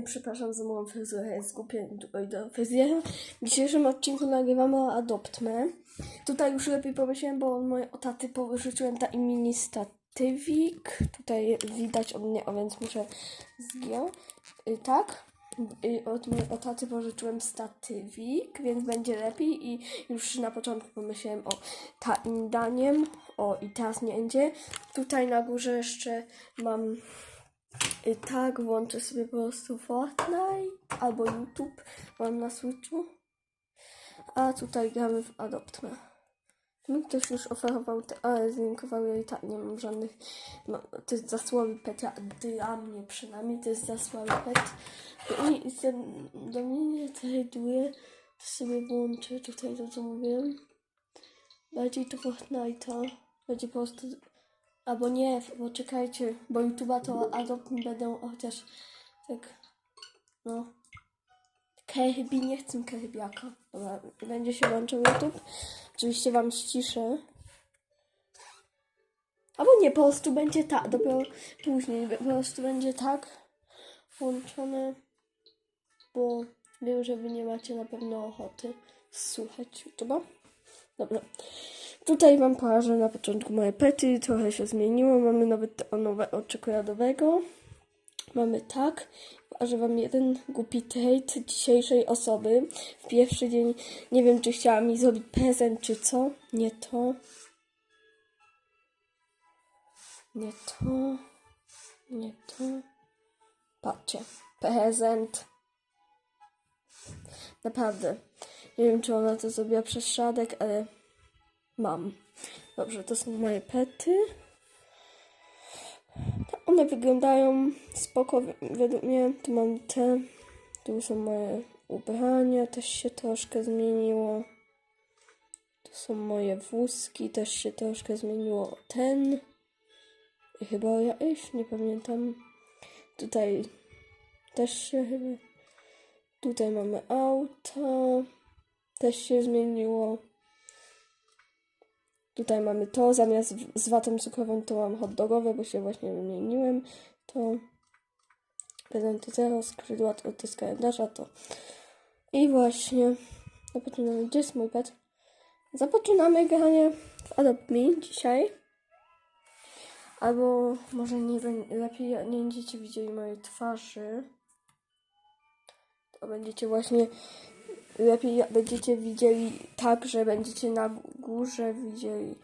Przepraszam za moją fryzurę, tutaj do fryzjera. W dzisiejszym odcinku nagrywamy o Adoptme. Tutaj już lepiej pomyślałem, bo moje o taty pożyczyłem ta mini statywik. Tutaj widać od mnie, o więc muszę zgiąć. Y, tak. Y, Od mojej taty pożyczyłem statywik, więc będzie lepiej i już na początku pomyślałem o taim daniem. O i teraz nie będzie. Tutaj na górze jeszcze mam tak, włączę sobie po prostu Fortnite albo YouTube, mam na Switchu. A tutaj gramy w Adoptme. Mi ktoś już oferował, te, ale zlinkował je i tak nie mam żadnych. No, to jest za słaby pet, ja, dla mnie przynajmniej to jest za słaby pet. I se do mnie nie traduje, to sobie włączę tutaj to co mówiłem. Bardziej to Fortnite'a. Będzie po prostu Albo nie, bo czekajcie, bo YouTube'a to Adopt mi będą chociaż tak, no. Kirby, nie chcę Kirby'aka. Dobra, będzie się łączył YouTube. Oczywiście wam ściszę. Albo nie, po prostu będzie tak, dopiero później, po prostu będzie tak włączone, bo wiem, że wy nie macie na pewno ochoty słuchać YouTube'a. Dobra. Tutaj wam pokażę na początku moje pety, trochę się zmieniło. Mamy nawet nowe od czekoladowego. Mamy tak. Pokażę wam jeden głupi trade dzisiejszej osoby. W pierwszy dzień nie wiem, czy chciała mi zrobić prezent, czy co. Nie to. Nie to. Nie to. Patrzcie. Prezent. Naprawdę. Nie wiem, czy ona to zrobiła przez szadek, ale mam. Dobrze, to są moje pety. One wyglądają spoko, według mnie. Tu mam te. Tu są moje ubrania, też się troszkę zmieniło. Tu są moje wózki, też się troszkę zmieniło. Ten. I chyba ja już nie pamiętam. Tutaj też się chyba. Tutaj mamy auto. Też się zmieniło. Tutaj mamy to, zamiast z watą cukrową to mam hot dogowe, bo się właśnie wymieniłem. To prezenty zero, skrzydła to, to z kalendarza, to. I właśnie zaczynamy. Gdzie jest mój pet? Zapoczynamy granie w Adopt Me dzisiaj. Albo może nie lepiej nie będziecie widzieli mojej twarzy. To będziecie właśnie lepiej będziecie widzieli tak, że będziecie na górze widzieli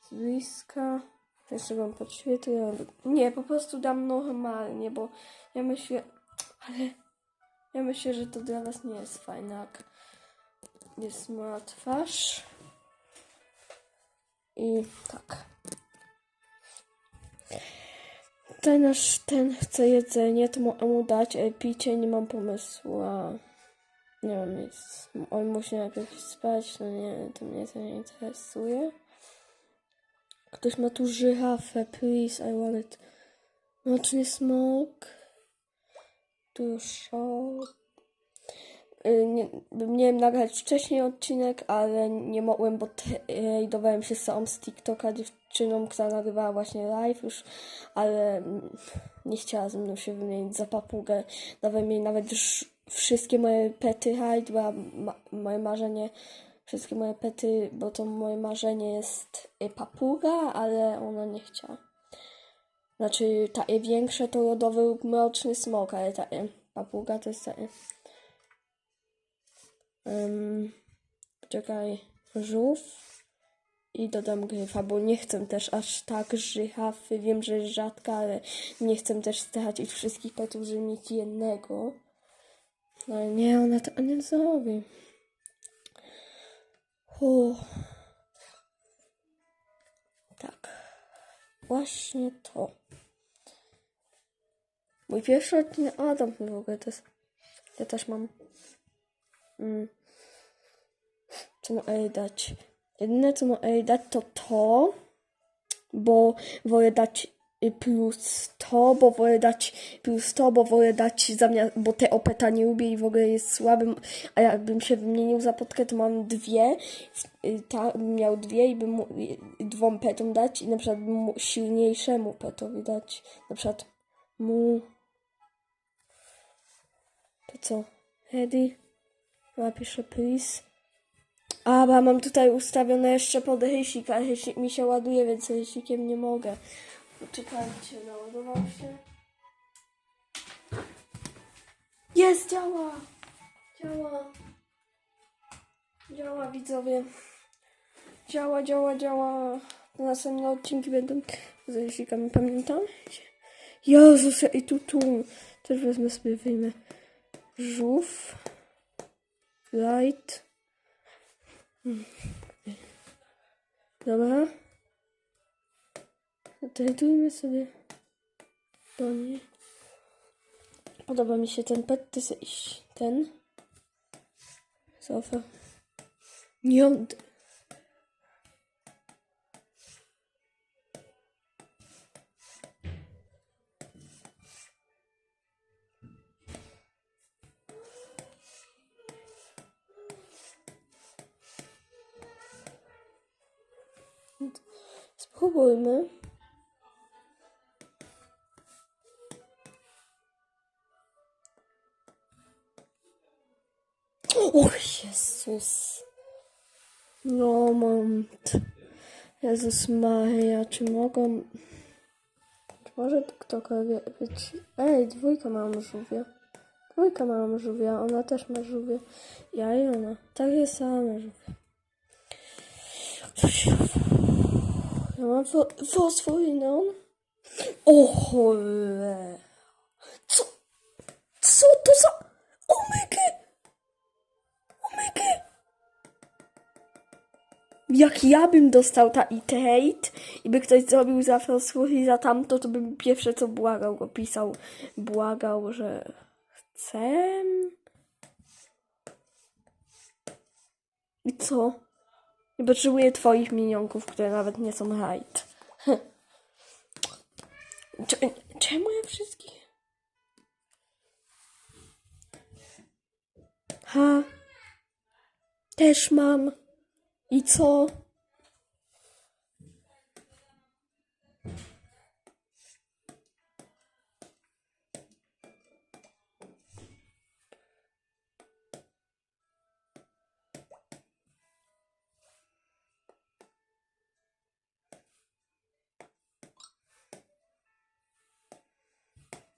z bliska. Jeszcze wam podświetlę. Nie, po prostu dam normalnie, bo ja myślę, ale ja myślę, że to dla was nie jest fajne, jak jest moja twarz. I tak. Ten nasz, ten chce jedzenie, to mu dać, ale picie nie mam pomysłu, a nie mam nic. On musi najpierw spać, no nie, to mnie to nie interesuje. Ktoś ma tu żyrafę, please, I want it. Nocny smok. Tu shop. Y, Nie, miałem nagrać wcześniej odcinek, ale nie mogłem, bo raidowałem się sam z TikToka dziewczyną, która nagrywała właśnie live już, ale mm, nie chciała ze mną się wymienić za papugę. Dawałem jej nawet już wszystkie moje pety raid, była ma, moje marzenie, wszystkie moje pety, bo to moje marzenie jest y, papuga, ale ona nie chciała. Znaczy, ta y, większe to lodowy lub mroczny smok, ale ta y, papuga to jest ta Um, czekaj, żółw i dodam gryfa, bo nie chcę też aż tak żychafy. Wiem, że jest rzadka, ale nie chcę też stracić wszystkich petów, żeby mieć jednego. No nie, ona to nie zrobi. Uff. Tak. Właśnie to. Mój pierwszy odcinek, a tam w ogóle to jest, ja też mam Mm. Co mogę dać? Jedyne co mogę dać to to, bo wolę dać plus to, bo wolę dać plus to, bo wolę dać zamiast, bo te opeta nie lubię i w ogóle jest słabym, a jakbym się wymienił za potkę, to mam dwie, y, ta, bym miał dwie i bym y, dwom petom dać i na przykład mógł silniejszemu petowi dać, na przykład mu co? Ready? Napiszę please. A, bo mam tutaj ustawione jeszcze pod hysik, a hysik mi się ładuje, więc hysikiem nie mogę. Poczekajcie, naładował się. Jest, działa! Działa. Działa, widzowie. Działa, działa, działa. Następne odcinki będą z hysikami, pamiętam? Jezus, ja i tu, tu. Też wezmę sobie, wyjmę. Żółw. Light. Hmm. Dobra. Tradujmy sobie do niej. Podoba mi się ten pet, ty se iść. Ten. Sofa. Nie. Spróbujmy. No mam. Jezus Maria, czy mogą... Czy może ktokolwiek. Ej, dwójka mam żółwia. Dwójka mam żółwia, ona też ma żółwie. Ja i ona. Takie same żółwie. Ja mam fo fosforynon. O cholera. Co? Co to za... Jak ja bym dostał ta itate i by ktoś zrobił za fosfor i za tamto, to bym pierwsze co błagał go pisał. Błagał, że chcę. I co? Nie potrzebuję twoich minionków, które nawet nie są. Cze- Czemu ja wszystkich? Ha. Też mam. I co?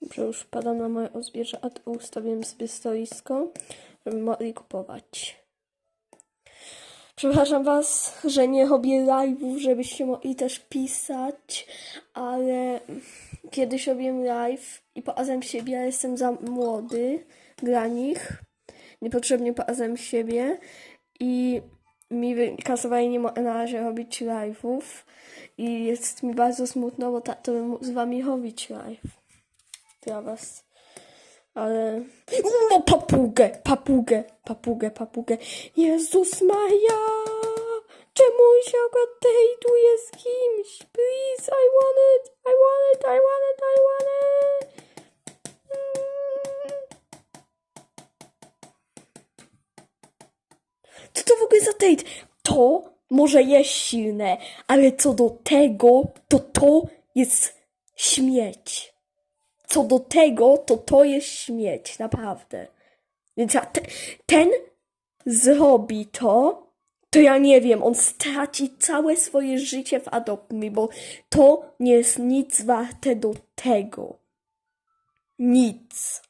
Dobrze, już wpadam na moje ozbierze, a tu ustawiłem sobie stoisko, żeby mogli kupować. Przepraszam Was, że nie robię live'ów, żebyście mogli też pisać, ale kiedyś robiłem live i pokazałem siebie, ja jestem za młody dla nich. Niepotrzebnie pokazałem siebie i mi wykasowali nie na razie robić live'ów i jest mi bardzo smutno, bo tak to bym z Wami robić live dla was. Ale. No, papugę, papugę, papugę, papugę. Jezus Maria! Czemu się ogadejtuje z kimś? Please, I want it, I want it, I want it, I want it. Mm. Co to w ogóle za date? To może jest silne, ale co do tego, to to jest śmieć co do tego, to to jest śmieć, naprawdę. Więc ja te, ten zrobi to, to ja nie wiem, on straci całe swoje życie w Adopt Me, bo to nie jest nic warte do tego. Nic.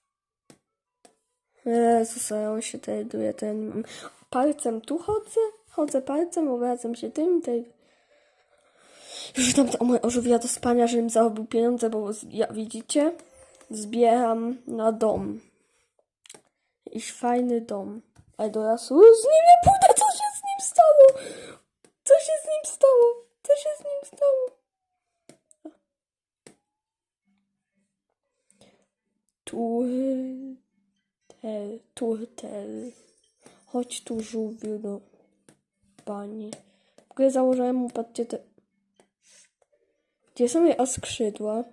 Jezus, a on się traduje ten... Palcem tu chodzę, chodzę palcem, obracam się tym, tej... Już tam to moje ożywia do spania, żebym zarobił pieniądze, bo ja, widzicie, zbieram na dom. Jakiś fajny dom. Do lasu z nim nie pójdę, co się z nim stało? Co się z nim stało? Co się z nim stało? Turtel, turtel. Chodź tu, żółwiu, do bani. W ogóle założyłem mu, patrzcie, te... Gdzie są jego skrzydła?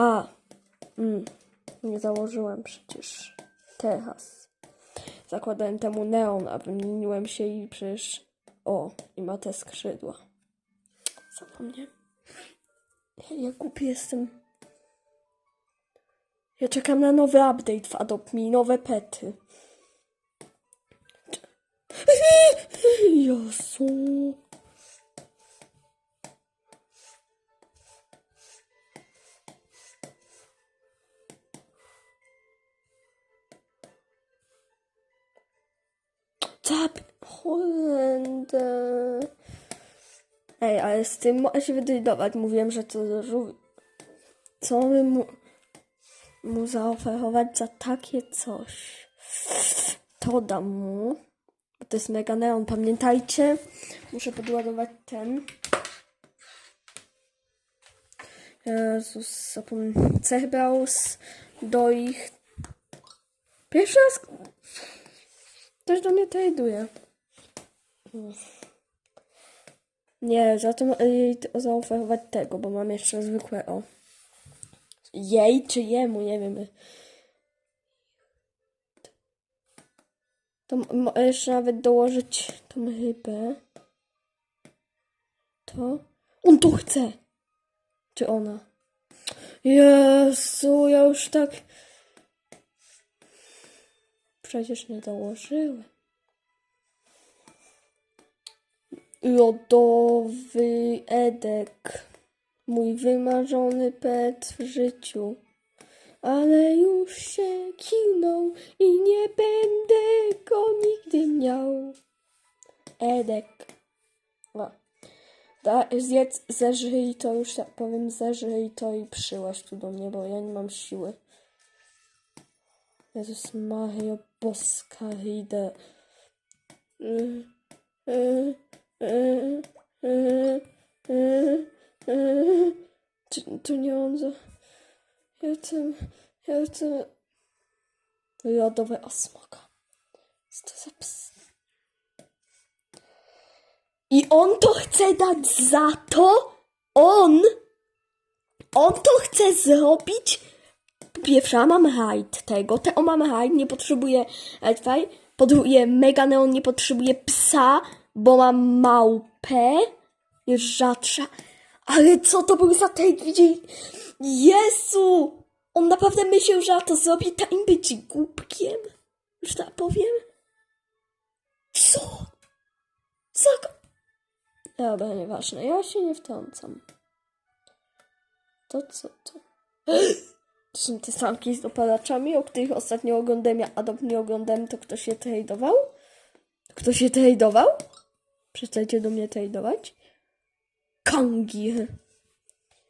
A, mm, nie założyłem przecież teraz. Zakładałem temu neon, a wymieniłem się i przecież... O, i ma te skrzydła. Zapomniałem. Ja głupi jestem. Ja czekam na nowy update w Adopt Me, nowe pety. Jezu. Holender. Ej, ale z tym mogę się wydecydować. Mówiłem, że to żółw. Co by mu, mu zaoferować za takie coś? To dam mu. Bo to jest mega neon. Pamiętajcie, muszę podładować ten. Jezus, zapomniałem. Cebrals do ich. Pierwszy raz Ktoś do mnie traduje. Nie, za to mogę jej t- zaoferować tego, bo mam jeszcze zwykłego. Jej czy jemu, nie wiem. To jeszcze nawet dołożyć tą rybę. To? On to chce! Czy ona? Jezu, ja już tak... Przecież nie dołożyłem. Lodowy Edek. Mój wymarzony pet w życiu. Ale już się kinął i nie będę go nigdy miał. Edek. O. Da, zjedz, zeżyj to, już tak powiem, zeżyj to i przyłaś tu do mnie, bo ja nie mam siły. Jezus Mario, boska idę. Y, y, Czy to nie on za... Ja chcę... Ja chcę... Lodowe osmoka. Co to za ps? I on to chce dać za to? On? On to chce zrobić? Po pierwsze, mam rajd tego. Tego mam rajd, nie potrzebuję Edfaj. Po drugie, Mega Neon nie potrzebuje psa, bo mam małpę. Jest rzadsza. Ale co to był za trade? Widzieli? Jezu! On naprawdę myślał, że to zrobi takim być głupkiem? Już tak powiem? Co? Co? Dobra, nieważne. Ja się nie wtrącam. To co to? To są te samki z dopalaczami, o których ostatnio oglądałem, a Adopt nie oglądałem, to ktoś się tradował? Ktoś się tradował? Przestańcie do mnie tradować. Kangir.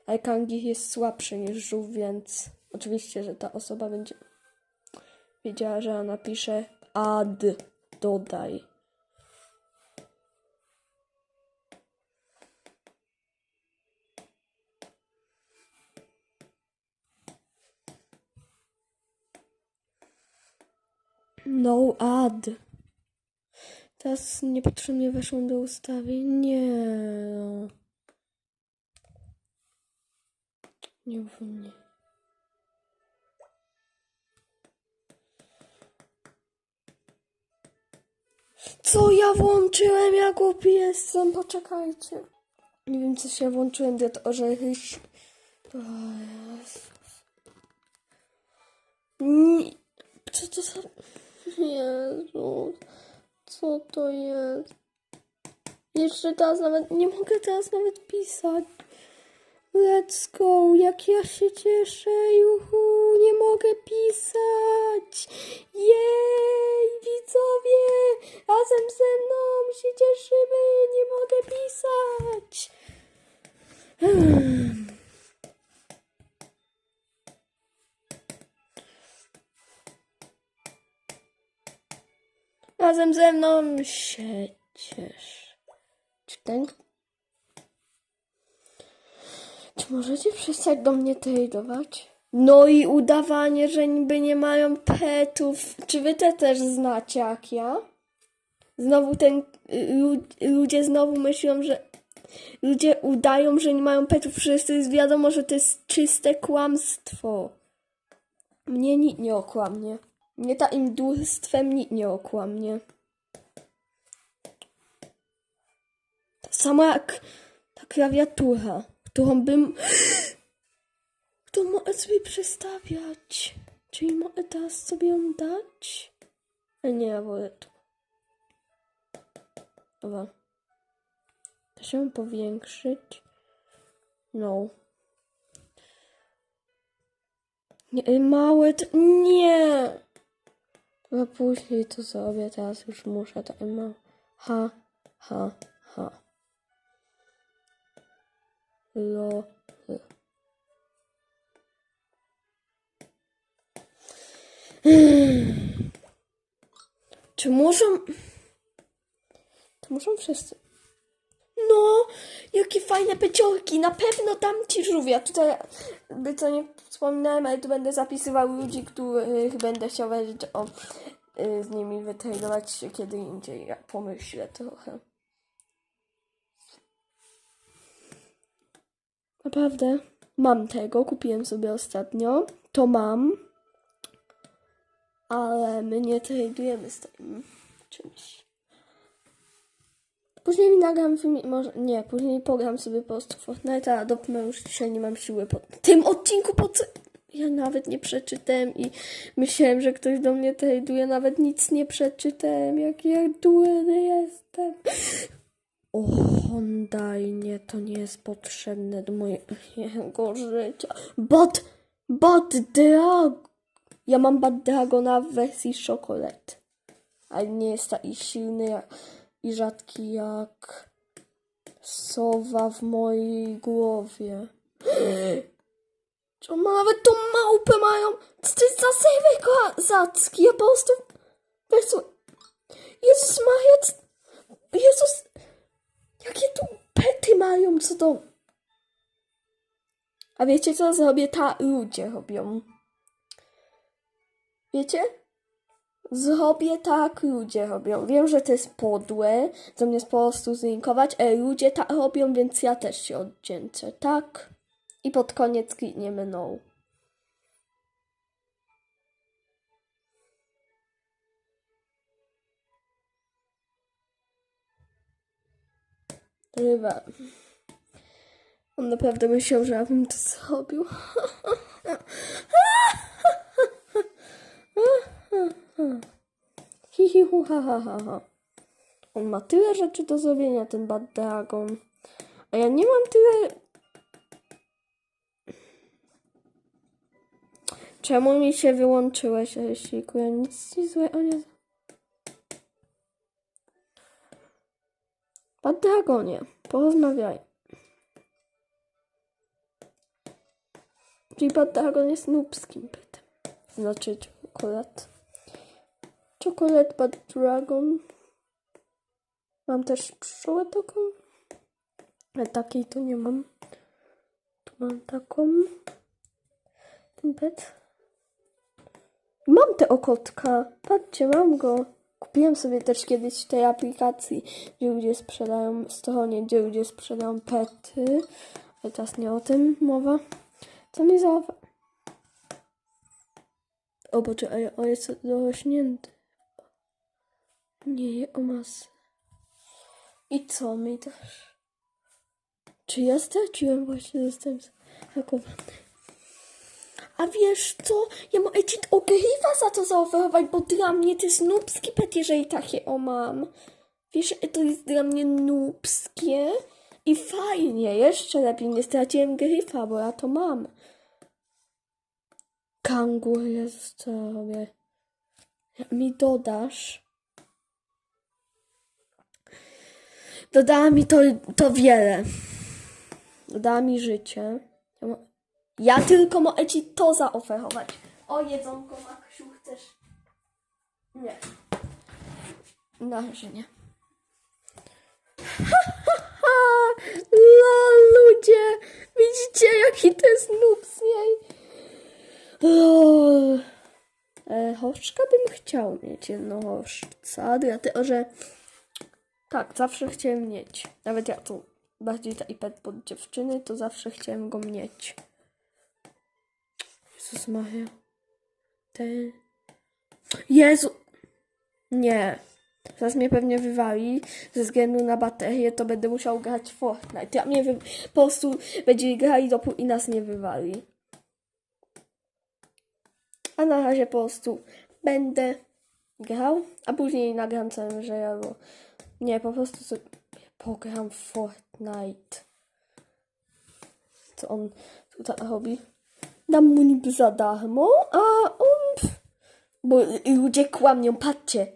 Ale Kangir jest słabszy niż żółw, więc oczywiście, że ta osoba będzie wiedziała, że ja napiszę add, dodaj. No add. Teraz niepotrzebnie weszłam do ustawień. Nie. Nie nie. Co ja włączyłem? Ja głupi jestem. Poczekajcie. Nie wiem, co się włączyłem. Diet orzechy. Jezus. Co to za... Jezu. Co to jest? Jeszcze teraz nawet... Nie mogę teraz nawet pisać. Let's go, jak ja się cieszę, juhu, nie mogę pisać. Jej, widzowie, razem ze mną się cieszymy, nie mogę pisać. Razem ze mną się ciesz. Czy ten... Czy możecie przestać do mnie tradować? No i udawanie, że niby nie mają petów. Czy wy te też znacie jak ja? Znowu ten... lu- Ludzie znowu myślą, że... Ludzie udają, że nie mają petów, przecież to jest wiadomo, że to jest czyste kłamstwo. Mnie nikt nie okłamie. Mnie takim dłużstwem nikt nie okłamie. Tak samo jak ta klawiatura, którą bym... Którą mogę sobie przestawiać. Czyli mogę teraz sobie ją dać? A nie, ja wolę tu. Dobra. Da się powiększyć? No. Nie, małe. Nie! No później to zrobię, teraz już muszę to ma. Ha, ha, ha. Lo, l. Czy muszą... To muszą wszyscy... No, jakie fajne peciorki, na pewno tam ci żółwia. Tutaj, by co nie wspominałem, ale tu będę zapisywał ludzi, których będę chciał wiedzieć o y, z nimi wytradować się kiedy indziej. Ja pomyślę trochę. Naprawdę, mam tego, kupiłem sobie ostatnio. To mam. Ale my nie tradujemy z tym czymś. Później nagram filmik, może nie, później pogram sobie po prostu w Fortnite, a dopnę już dzisiaj nie mam siły po tym odcinku, po co... Ja nawet nie przeczytałem i myślałem, że ktoś do mnie traduje, nawet nic nie przeczytałem, jak ja durny jestem. O, Hyundai, nie, to nie jest potrzebne do mojego życia. Bot, bot drag. Ja mam bot dragona w wersji szokolad. Ale nie jest taki silny jak, i rzadki jak sowa w mojej głowie. Czy ma nawet tą małpę mają? Co to jest za sejwek kozacki? Ja po prostu... Jezus Maria... Jezus... Jakie tu pety mają, co to... A wiecie co zrobię? Ta ludzie robią. Wiecie? Zrobię tak, ludzie robią. Wiem, że to jest podłe, zamiast po prostu zlinkować, ale ludzie tak robią, więc ja też się oddzięczę, tak? I pod koniec klikniemy no. Ryba. On naprawdę myślał, że ja bym to zrobił. Hu, ha, ha, ha, ha. On ma tyle rzeczy do zrobienia, ten Bad Dragon. A ja nie mam tyle... Czemu mi się wyłączyłeś, Rysiku? Ja nic ci złego nie... Bad Dragonie, porozmawiaj. Czyli Bad Dragon jest nubskim pytem. Znaczy czekolad. Chocolate Bad Dragon. Mam też pszczołę taką. Ale takiej tu nie mam. Tu mam taką. Ten pet. Mam te okotka. Patrzcie, mam go. Kupiłem sobie też kiedyś w tej aplikacji, gdzie ludzie sprzedają, stronie, gdzie ludzie sprzedają pety. Ale teraz nie o tym mowa. Co mi za... O, poczekaj, o jest dorośnięty. Nie je o masę. I co mi też? Czy ja straciłem właśnie zostałem zhakowany? A wiesz co? Ja mogę ci ogrywa za to zaoferować, bo dla mnie to jest nubski pet, jeżeli takie o mam. Wiesz, to jest dla mnie nubskie i fajnie. Jeszcze lepiej nie straciłem gryfa, bo ja to mam. Kangur jest co robię. Mi dodasz. Dodała mi to, to wiele. Dodała mi życie. Ja, tylko mogę ci to zaoferować. O jedzonko, Maksiu, chcesz? Nie. Na razie nie. Lol, ludzie! Widzicie, jaki to jest noob z niej? Lol. E, bym chciał mieć jedno choszczca, dlatego że tak, zawsze chciałem mieć. Nawet ja tu bardziej ta iPad pod dziewczyny, to zawsze chciałem go mieć. Jezus Maria. Ten... Jezu! Nie. Zaraz mnie pewnie wywali. Ze względu na baterię to będę musiał grać Fortnite. Ja mnie wy... po prostu będzie grali dopóki nas nie wywali. A na razie po prostu będę grał, a później nagram całym, że ja bo nie, po prostu sobie pogram Fortnite. Co on tutaj robi? Dam mu niby za darmo, a on... pff, Bo ludzie kłamią, patrzcie.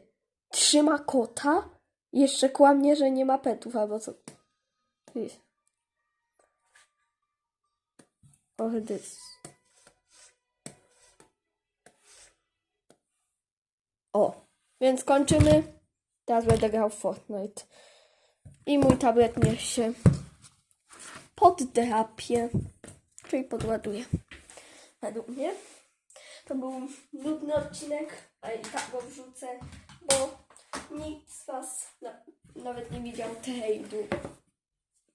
Trzyma kota, jeszcze kłamie, że nie ma petów, albo co. This. O, więc kończymy. Teraz będę grał Fortnite. I mój tablet niech się poddrapie, czyli podładuje. Według mnie. To był nudny odcinek, ale i tak go wrzucę, bo nikt z Was na, nawet nie widział trade'u